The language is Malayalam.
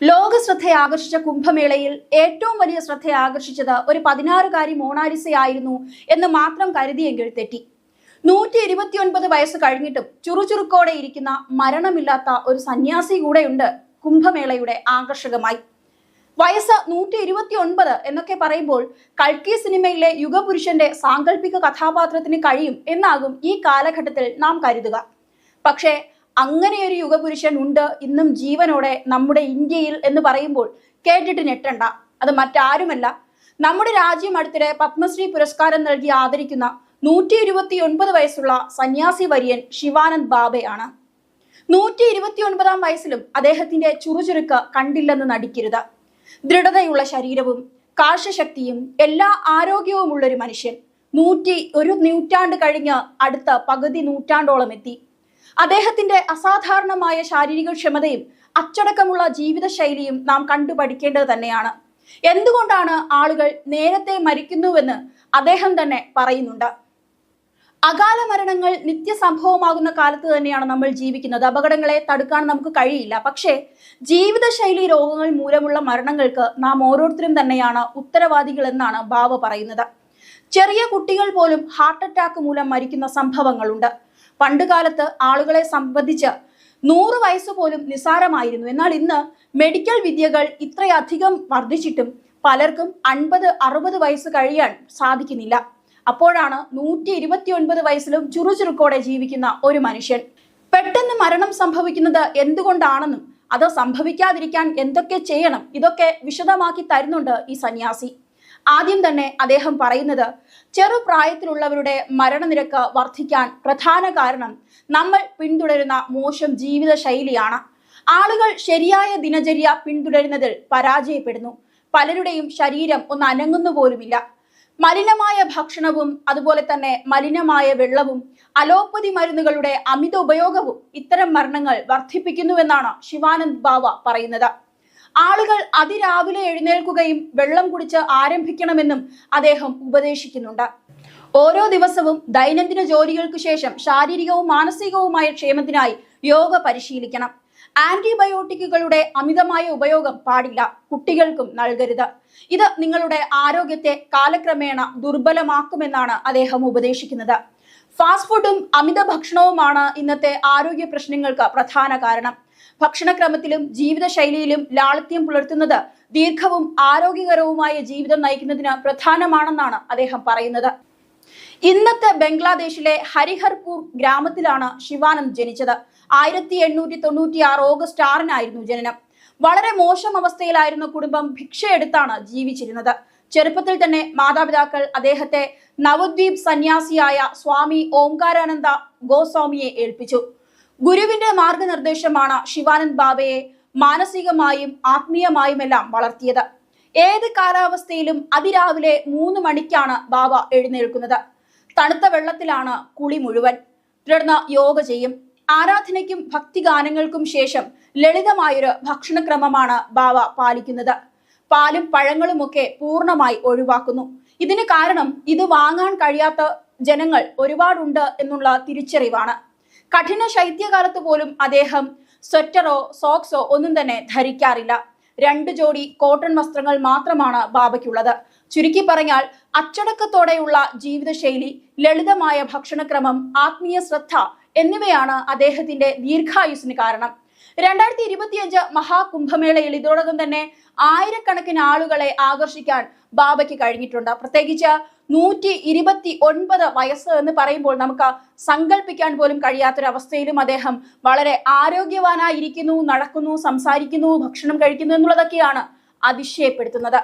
ലോക ശ്രദ്ധയെ ആകർഷിച്ച കുംഭമേളയിൽ ഏറ്റവും വലിയ ശ്രദ്ധയെ ആകർഷിച്ചത് ഒരു പതിനാറുകാരി മോണാലിസയായിരുന്നു എന്ന് മാത്രം കരുതിയെങ്കിൽ തെറ്റി. നൂറ്റി ഇരുപത്തിയൊൻപത് വയസ്സ് കഴിഞ്ഞിട്ടും ചുറുചുറുക്കോടെ ഇരിക്കുന്ന മരണമില്ലാത്ത ഒരു സന്യാസി കൂടെയുണ്ട് കുംഭമേളയുടെ ആകർഷകമായി. വയസ്സ് നൂറ്റി ഇരുപത്തി ഒൻപത് എന്നൊക്കെ പറയുമ്പോൾ കൽക്കി സിനിമയിലെ യുഗപുരുഷന്റെ സാങ്കല്പിക കഥാപാത്രത്തിന് കഴിയും എന്നാകും ഈ കാലഘട്ടത്തിൽ നാം കരുതുക. പക്ഷേ അങ്ങനെയൊരു യുഗപുരുഷൻ ഉണ്ട് ഇന്നും ജീവനോടെ നമ്മുടെ ഇന്ത്യയിൽ എന്ന് പറയുമ്പോൾ കേട്ടിട്ട് ഞെട്ടണ്ട. അത് മറ്റാരുമല്ല. നമ്മുടെ രാജ്യം അടുത്തിടെ പത്മശ്രീ പുരസ്കാരം നൽകി ആദരിക്കുന്ന നൂറ്റി ഇരുപത്തി ഒൻപത് വയസ്സുള്ള സന്യാസി വര്യൻ ശിവാനന്ദ് ബാബയാണ് നൂറ്റി ഇരുപത്തി ഒൻപതാം വയസ്സിലും അദ്ദേഹത്തിന്റെ ചുറുചുരുക്ക് കണ്ടില്ലെന്ന് നടിക്കരുത്. ദൃഢതയുള്ള ശരീരവും കാഴ്ചശക്തിയും എല്ലാ ആരോഗ്യവുമുള്ള ഒരു മനുഷ്യൻ നൂറ്റി ഒരു നൂറ്റാണ്ട് കഴിഞ്ഞ് അടുത്ത പകുതി നൂറ്റാണ്ടോളം എത്തി. അദ്ദേഹത്തിന്റെ അസാധാരണമായ ശാരീരിക ക്ഷമതയും അച്ചടക്കമുള്ള ജീവിതശൈലിയും നാം കണ്ടുപഠിക്കേണ്ടത് തന്നെയാണ്. എന്തുകൊണ്ടാണ് ആളുകൾ നേരത്തെ മരിക്കുന്നുവെന്ന് അദ്ദേഹം തന്നെ പറയുന്നുണ്ട്. അകാല മരണങ്ങൾ നിത്യസംഭവമാകുന്ന കാലത്ത് തന്നെയാണ് നമ്മൾ ജീവിക്കുന്നത്. അപകടങ്ങളെ തടുക്കാൻ നമുക്ക് കഴിയില്ല. പക്ഷേ ജീവിതശൈലി രോഗങ്ങൾ മൂലമുള്ള മരണങ്ങൾക്ക് നാം ഓരോരുത്തരും തന്നെയാണ് ഉത്തരവാദികൾ എന്നാണ് ബാവ പറയുന്നത്. ചെറിയ കുട്ടികൾ പോലും ഹാർട്ട് അറ്റാക്ക് മൂലം മരിക്കുന്ന സംഭവങ്ങളുണ്ട്. പണ്ടുകാലത്ത് ആളുകളെ സംബന്ധിച്ച് നൂറ് വയസ്സ് പോലും നിസാരമായിരുന്നു എന്നാൽ ഇന്ന് മെഡിക്കൽ വിദ്യകൾ ഇത്രയധികം വർദ്ധിച്ചിട്ടും പലർക്കും അൻപത് അറുപത് വയസ്സ് കഴിയാൻ സാധിക്കുന്നില്ല. അപ്പോഴാണ് നൂറ്റി ഇരുപത്തി ഒൻപത് വയസ്സിലും ചുറുചുറുക്കോടെ ജീവിക്കുന്ന ഒരു മനുഷ്യൻ. പെട്ടെന്ന് മരണം സംഭവിക്കുന്നത് എന്തുകൊണ്ടാണെന്നും അത് സംഭവിക്കാതിരിക്കാൻ എന്തൊക്കെ ചെയ്യണം ഇതൊക്കെ വിശദമാക്കി തരുന്നുണ്ട് ഈ സന്യാസി. ആദ്യം തന്നെ അദ്ദേഹം പറയുന്നത് ചെറുപ്രായത്തിലുള്ളവരുടെ മരണനിരക്ക് വർദ്ധിക്കാൻ പ്രധാന കാരണം നമ്മൾ പിന്തുടരുന്ന മോശം ജീവിത ശൈലിയാണ് ആളുകൾ ശരിയായ ദിനചര്യ പിന്തുടരുന്നതിൽ പരാജയപ്പെടുന്നു. പലരുടെയും ശരീരം ഒന്ന് അനങ്ങുന്നു പോലുമില്ല. മലിനമായ ഭക്ഷണവും അതുപോലെ തന്നെ മലിനമായ വെള്ളവും അലോപ്പതി മരുന്നുകളുടെ അമിത ഉപയോഗവും ഇത്തരം മരണങ്ങൾ വർദ്ധിപ്പിക്കുന്നുവെന്നാണ് ശിവാനന്ദ് ബാവ പറയുന്നത്. ആളുകൾ അതിരാവിലെ എഴുന്നേൽക്കുകയും വെള്ളം കുടിച്ച് ആരംഭിക്കണമെന്നും അദ്ദേഹം ഉപദേശിക്കുന്നുണ്ട്. ഓരോ ദിവസവും ദൈനംദിന ജോലികൾക്ക് ശേഷം ശാരീരികവും മാനസികവുമായ ക്ഷേമത്തിനായി യോഗ പരിശീലിക്കണം. ആന്റിബയോട്ടിക്കുകളുടെ അമിതമായ ഉപയോഗം പാടില്ല. കുട്ടികൾക്കും നൽകരുത്. ഇത് നിങ്ങളുടെ ആരോഗ്യത്തെ കാലക്രമേണ ദുർബലമാക്കുമെന്നാണ് അദ്ദേഹം ഉപദേശിക്കുന്നത്. ഫാസ്റ്റ് ഫുഡും അമിത ഭക്ഷണവുമാണ് ഇന്നത്തെ ആരോഗ്യ പ്രശ്നങ്ങൾക്ക് പ്രധാന കാരണം. ഭക്ഷണക്രമത്തിലും ജീവിതശൈലിയിലും ലാളിത്യം പുലർത്തുന്നത് ദീർഘവും ആരോഗ്യകരവുമായ ജീവിതം നയിക്കുന്നതിന് പ്രധാനമാണെന്നാണ് അദ്ദേഹം പറയുന്നത്. ഇന്നത്തെ ബംഗ്ലാദേശിലെ ഹരിഹർപൂർ ഗ്രാമത്തിലാണ് ശിവാനന്ദ് ജനിച്ചത്. ആയിരത്തി എണ്ണൂറ്റി തൊണ്ണൂറ്റി ആറ് ഓഗസ്റ്റ് ആറിനായിരുന്നു ജനനം. വളരെ മോശം അവസ്ഥയിലായിരുന്ന കുടുംബം ഭിക്ഷയെടുത്താണ് ജീവിച്ചിരുന്നത്. ചെറുപ്പത്തിൽ തന്നെ മാതാപിതാക്കൾ അദ്ദേഹത്തെ നവദ്വീപ് സന്യാസിയായ സ്വാമി ഓംകാരാനന്ദ ഗോസ്വാമിയെ ഏൽപ്പിച്ചു. ഗുരുവിന്റെ മാർഗനിർദ്ദേശമാണ് ശിവാനന്ദ് ബാബയെ മാനസികമായും ആത്മീയമായും എല്ലാം വളർത്തിയത്. ഏത് കാലാവസ്ഥയിലും അതിരാവിലെ മൂന്ന് മണിക്കാണ് ബാബ എഴുന്നേൽക്കുന്നത്. തണുത്ത വെള്ളത്തിലാണ് കുളി മുഴുവൻ. തുടർന്ന് യോഗ ചെയ്യും. ആരാധനയ്ക്കും ഭക്തിഗാനങ്ങൾക്കും ശേഷം ലളിതമായൊരു ഭക്ഷണക്രമമാണ് ബാബ പാലിക്കുന്നത്. പാലും പഴങ്ങളുമൊക്കെ പൂർണമായി ഒഴിവാക്കുന്നു. ഇതിന് കാരണം ഇത് വാങ്ങാൻ കഴിയാത്ത ജനങ്ങൾ ഒരുപാടുണ്ട് എന്നുള്ള തിരിച്ചറിവാണ്. കഠിന ശൈത്യകാലത്ത് പോലും അദ്ദേഹം സ്വെറ്ററോ സോക്സോ ഒന്നും തന്നെ ധരിക്കാറില്ല. രണ്ട് ജോഡി കോട്ടൺ വസ്ത്രങ്ങൾ മാത്രമാണ് ബാബയ്ക്കുള്ളത്. ചുരുക്കി പറഞ്ഞാൽ അച്ചടക്കത്തോടെയുള്ള ജീവിതശൈലി ലളിതമായ ഭക്ഷണക്രമം ആത്മീയ ശ്രദ്ധ എന്നിവയാണ് അദ്ദേഹത്തിന്റെ ദീർഘായുസിന് കാരണം. രണ്ടായിരത്തി ഇരുപത്തിയഞ്ച് മഹാകുംഭമേളയിൽ ഇതോടകം തന്നെ ആയിരക്കണക്കിന് ആളുകളെ ആകർഷിക്കാൻ ബാബയ്ക്ക് കഴിഞ്ഞിട്ടുണ്ട്. പ്രത്യേകിച്ച് നൂറ്റി ഇരുപത്തി ഒൻപത് വയസ്സ് എന്ന് പറയുമ്പോൾ നമുക്ക് സങ്കല്പിക്കാൻ പോലും കഴിയാത്തൊരവസ്ഥയിലും അദ്ദേഹം വളരെ ആരോഗ്യവാനായിരിക്കുന്നു നടക്കുന്നു സംസാരിക്കുന്നു ഭക്ഷണം കഴിക്കുന്നു എന്നുള്ളതൊക്കെയാണ് അതിശയപ്പെടുത്തുന്നത്.